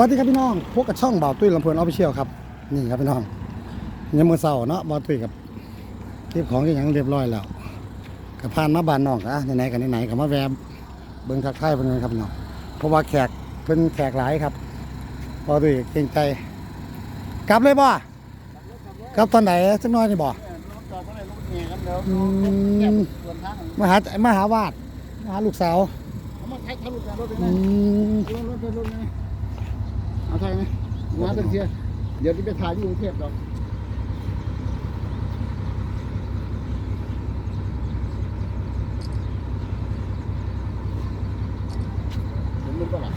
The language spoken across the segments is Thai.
วัสดีครับพี่น้องพวกกับช่องบ่าวตุ้ยลำเพลินออฟฟิเชียลครับ นี่ครับพี่น้องยังมือเศร้าเนาะบ่าวตุ้ยกับเก็บของที่ยังเรียบร้อยแล้วกับพานมาบ้านน้องอะไหนๆกันไหนๆกับมาแวมเบิ่งทักทายเพิ่นกันครับพี่น้องเพราะว่าแขกเพิ่นแขกหลายครับบ่าวตุ้ยเกรงใจ กลับเลยบ่กลับตอนไหนสักหน้อยนี่บ่อืมมาหามาหาวาดมาหาลูกสาวมาใช้ทะลุแต่รถไปอืนะมรถรถรถไง เอาใช่ไหมาเป็นเทียเดี๋ยวที่ไปถ่ายที่กรุงเทพดอกเห็นมันก็หลับ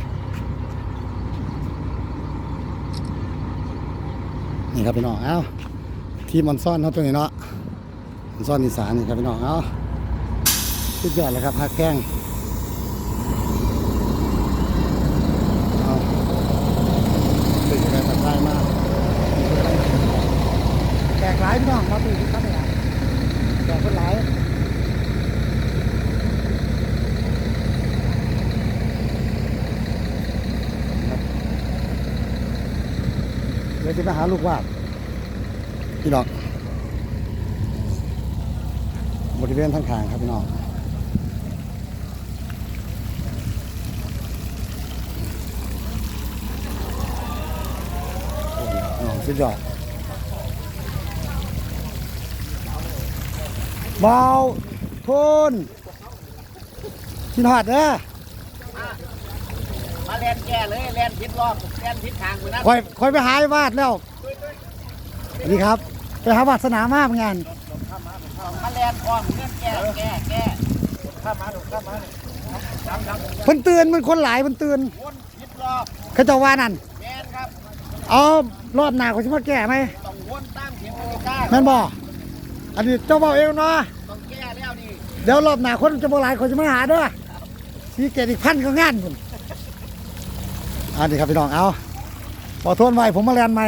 นี่ครับพี่น้อง เอ้า ที่มอนซ่อนเขาตัวนี้เนาะออนซ่อนอีสานนี่ครับพี่น้อง เอ้าสุดยอดเลยครับฮักแก้งเอาตื่นกันตัดได้มากแขกหลายพี่น้องมาตื่นที่ครับเนี่ยแขกคนหลายครับ เดี๋ยวจะไปหาลูกวาดพี่น้องบริเวณทั้งทางครับพี่น้องน้องสุดยอดเบาโทนที่หอดเด้อ มาแล่นแก่เลยแล่นทิศรอบแล่นทิศทางมือนะคอยคอยไปหาไอ้วาดแล้วสวัสดีครับ ไปหาวาดสนามมากเหมือนกันมาแล่นอ้อมเงื่อนแก่แก่แก่ข้ามมาดูข้ามมาดำดำเพิ่นเตือนมันคนหลายเพิ่นเตือนวนทิศรอบเขาเจะว่านั่นแมนครับเอารอบหน้าเขาจะมาแก้ไหมต้องวนตั้งเสียงโอก้าแม่นบ่อันนี้เจ้าเบาเองเนาะต้องแก้แล้วนี่เดี๋ยวรอบหน้าคนจะบ่หลายคนจะมาหาเด้อสีเกตอีกพันก็งานพุ่น อันนี้ครับพี่น้องเอาขอโทษไว้ผมมาแลนใหม่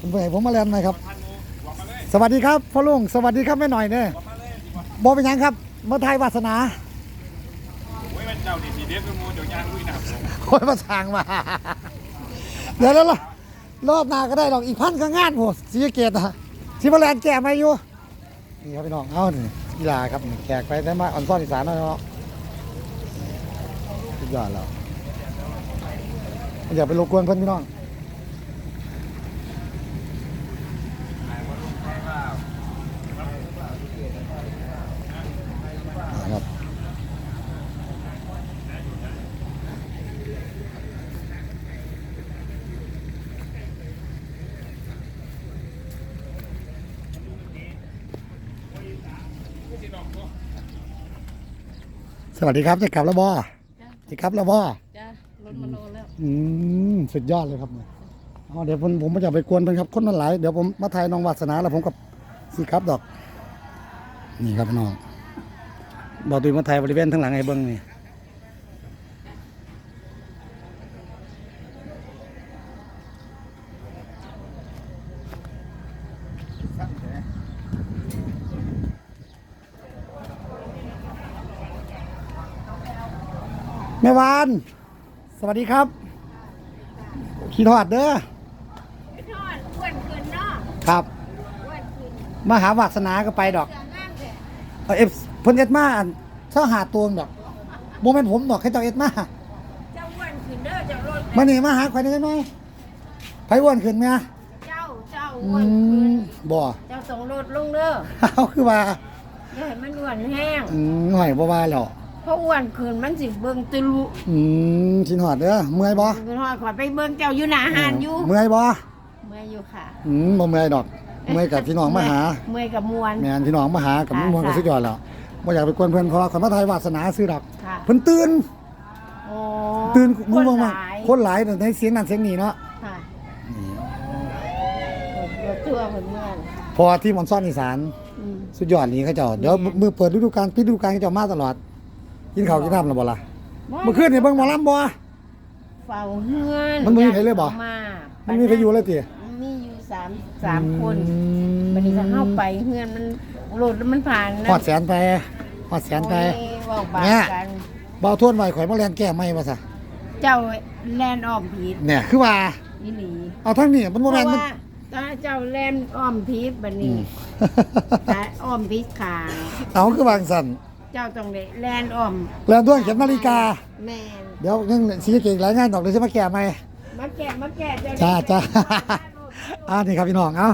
ผมไปผมมาแลนใหม่ครับ สวัสดีครับพ่อลุงสวัสดีครับแม่หน่อยเนี่ยบ่เป็นยังครับเมาไทยวาสนาโอ้ยมันเจ้าดีสีเด็ดก็มูเดี๋ยางลุยนักโอ้ยมาทางมา เดี๋ยวแล้วล่ะรอบหน้าก็ได้ดอกอีกพันก็งานโหสีเกตอะที่มาแลนแก่มาอยู่นี่ครับพี่น้องเอานี่กีฬาครับแขกไปได้มาออนซ่อนอีสานนะเนาะสุดยอดแล้ว อย่าไปรบกวนเพื่อนพี่น้องนะครับสวัสดีครับจะกลับแล้วบอจะกลับแล้วบอ รถมารอแล้ว อืมสุดยอดเลยครับเนี่ยอ๋อเดี๋ยวผมผมไม่จะไปกวนเพิ่นครับคนมันหลายเดี๋ยวผมมาถ่ายน้องวาสนาแล้วผมกับสีครับดอก นี่ครับน้องบอกตุยมาถ่ายบริเวณทั้งหลังไอ้เบิ้งนี่แม่วาน สวัสดีครับขี่ทอดเด้อไปทอดอ้วนขึ้นเนาะครับอ้วนขึ้นมาหาวาสนาก็ไปดอกจะงามแต่เอาเอฟเพิ่นเอ็ดมาอันเช้าหาตัวดอกโมเมนต์ผมดอกให้เจ้าเอ็ดมาเจ้าอ้วนขึ้นเด้อเจ้ารถมานี่มาหาข่อยได้ไหมไผอ้วนขึ้นไหมเจ้าเจ้าอือ้วนขึ้นมบ่เจ้าส่งรถลงเด้อเอาคือว่าอย่าให้มันอ้วนแห้งอืมหน่อยบ่ว่าแล้วเพราะอ้วนขึ้นมันสิเบิ่งตุลุอืมชินหอดเด้อเมื่อยบ่คือฮอดขอยไปเบิ่งเจ้าอยู่หน้าหานอยู่เมื่อยบ่เมื่อยอยู่ค่ะอืมบ่เมื่อยดอก เมื่อยกับพี่น้องมาหาเมื่อยกับมวลแม่นพี่น้องมาหากับค่ะมวลก็ค่ะสุดยอดแล้วบ่อยากไปกวนเพิ่นเพราะว่าข่อยมาถ่ายวาสนาซื้อดอกค่ะเพิ่นตื่นโอ้ตื่นคมึงนบ่หมาลายคนหลายในเสียงนั้นเสียงนี้เนาะค่ะนี่รถตัวเพิ่นเมื่อยพอที่มอนซ่อนอีสานอืม สุดยอดนี้เขาเจ้าเดี๋ยวมือเปิดฤดูกาลปิดฤดูกาลเขาเจ้ามาตลอด กินข้าวกินน้ำแล้วบ่ล่ะเมื่อคืนนี่เบิ่งหมอลำบ่ เฝ้าเฮือนมันบ่มีใครเลยบ่มามันมีพายุเลยติ มีอยู่สามสามคนอืวันนี้ถ้าเข้าไปเฮือนมันโหลดแล้วมันผ่านนะฮอดแสนไปฮอดแสนไป โอ้ยเว่าบาเนี่กยกันเบาทวนไว้ข่อยมาแล่นแก้ไม่ว่าซะเจ้าแลนอ้อมผิดเนี่ยคือว่าอีหลีเอาทั้งนี้มันเพบ่ราะแม่นมันว่าถ้าเจ้าแลนอ้อมผิดบัดอืนี้มถ้าอ้อมผิดขางเอาคือวางสั่น เจ้าต้องได้แลนอ้อมแล้วด้วยเข็มนาฬิกา แม่นเดี๋ยวยังสีเก่งหลายงานดอกเลยใช่มาแก่ไหมมาแกะมาแกะเจ้าจ้าจ้าอ่านี่ครับพี่น้องเอ้า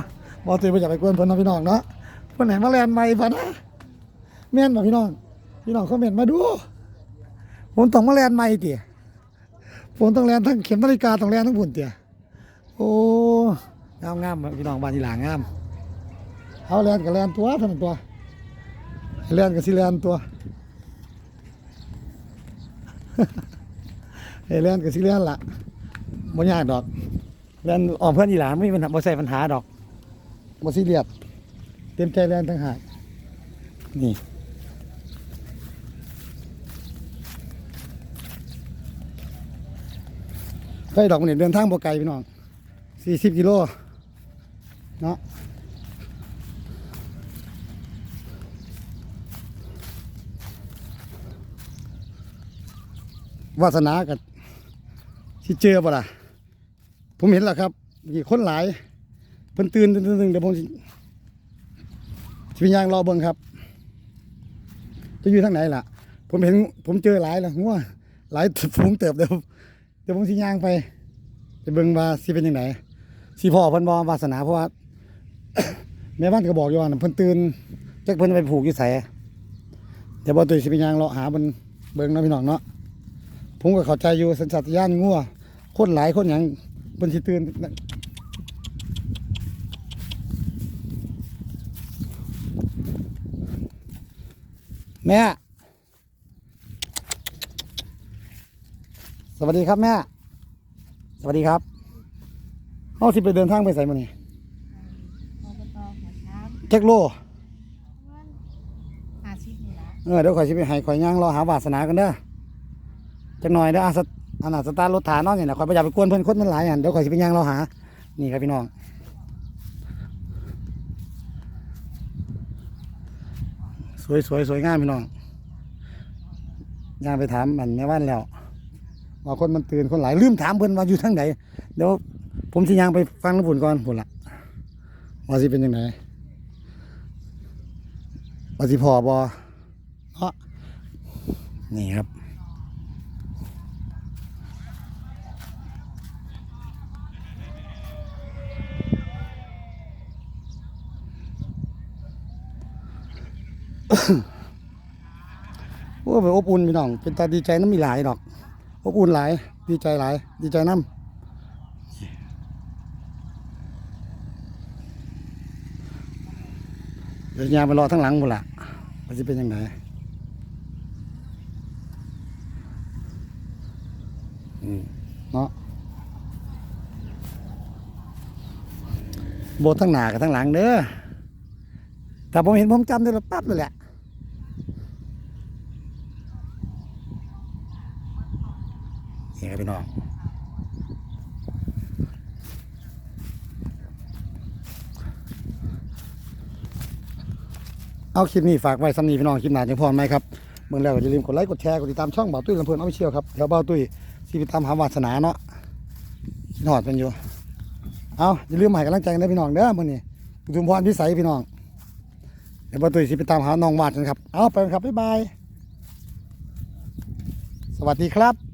บอตื่นไปอยากไปกวนเพิ่นเนาะพี่น้องเนาะเพิ่นไหนมาแลนใหม่พะนะแม่นบ่พี่น้อง พี่น้องคอมเมนต์มาดูผมต้องมาแลนใหม่ติผมต้องแลนทั้งเข็มนาฬิกาต้องแลนทั้งพุ่นเติโอ้งามงามๆพี่น้องบ้านอีหลางงามเอาแลนกับแลนตัวเท่านั้นตัว แลนกับสิแลนตัวเฮ้ยแลนกับสิแลนละบ่ยากดอกแลนออมเพื่อนอีหลานไม่มีปัญหาบ่ใส่ปัญหาดอกบ่ซีเรียสเต็มใจแลนทั้งหากนี่ใกล้ดอกมันนี่เดินทางบ่ไกลพี่น้อง40กิโลเนาะ วาสนากับที่เจอบ่ล่ะ ผมเห็นแล้วครับมีคนหลายเพิ่นตื่นตื่นตื่นเดี๋ยวผมสิสิไปย่างรอเบิ่งครับ จะอยู่ทางไหนล่ะ ผมเห็น ผมเจอหลายแล้วงัวหลายฝูงเติบเดี๋ยวเดี๋ยวผมสิย่างไปไปเบิ่งว่าสิเป็นยังไงสิพ่อเพิ่นบ่วาสนาเพราะว่าแม่บ้านก็บอกอยู่ว่าเพิ่นตื่นจักเพิ่นไปผูกอยู่ไสเดี๋ยวบ่ตุยสิไปยางเลาะหาเพิ่นเบิ่งเนาะพี่น้องเนาะ ผมก็เข้าใจอยู่สัญชาตญาณงัวคนหลายคนหยังเพิ่นสิตื่นแม่ สวัสดีครับแม่ สวัสดีครับเฮาสิไปเดินทางไปไสมื้อนี้เจ็กโลอาชีพนี่ละเออเดี๋ยวข่อยสิไปให้ข่อยย่างรอหาวาสนากันเด้อ จักหน่อยเด้ออะสตอันน่ะสตาร์ทรถฐานเนาะนี่นะข่อยบ่อยากไปกวนเพิ่นคนมันหลายอันเดี๋ยวข่อยสิไปย่างรอหา นี่ครับพี่น้องสวยสวยสวยงามพี่น้องย่างไปถามมันแม่ว่านแล้วว่าคนมันตื่นคนหลายลืมถามเพิ่นว่าอยู่ทางไหนเดี๋ยวผมสิย่างไปฟังน้ำปุ่นก่อนพุ่นละว่าสิเป็นยังไงว่าสิพอบอเนาะนี่ครับ โอ้เป็นอบอุ่นพี่น้อง เป็นตาดีใจน้ำมีหลายดอก อบอุ่นหลาย ดีใจหลาย ดีใจน้ำเดี๋ยวยามไปรอทั้งหลังหมดละมันจะเป็นยังไงเนาะโบทั้งหน้ากับทั้งหลังเด้อแต่ผมเห็นผมจำได้ล้วปั๊บเลยแหละ น้องเอาคลิปนี้ฝากไว้สำนีพี่น้องคลิปหนาจังพอไหมครับเมื่อแล้วก็อย่าลืมกดไลค์กดแชร์กดติดตามช่องบ่าวตุ้ยลำเพลินเอาไปเชียวครับเดี๋ยวบ่าวตุ้ยสิไปตามหาวาสนาเนาะคิดหอดเป็นอยู่เอาอย่าลืมให้กำลังใจกันนะพี่น้องเด้อมื้อนี้ปุมพรพิสัยพี่น้องเดี๋ยวบ่าวตุ้ยสิไปตามหาน้องวาดกันครับเอาไปกันครับบ๊ายบายสวัสดีครับ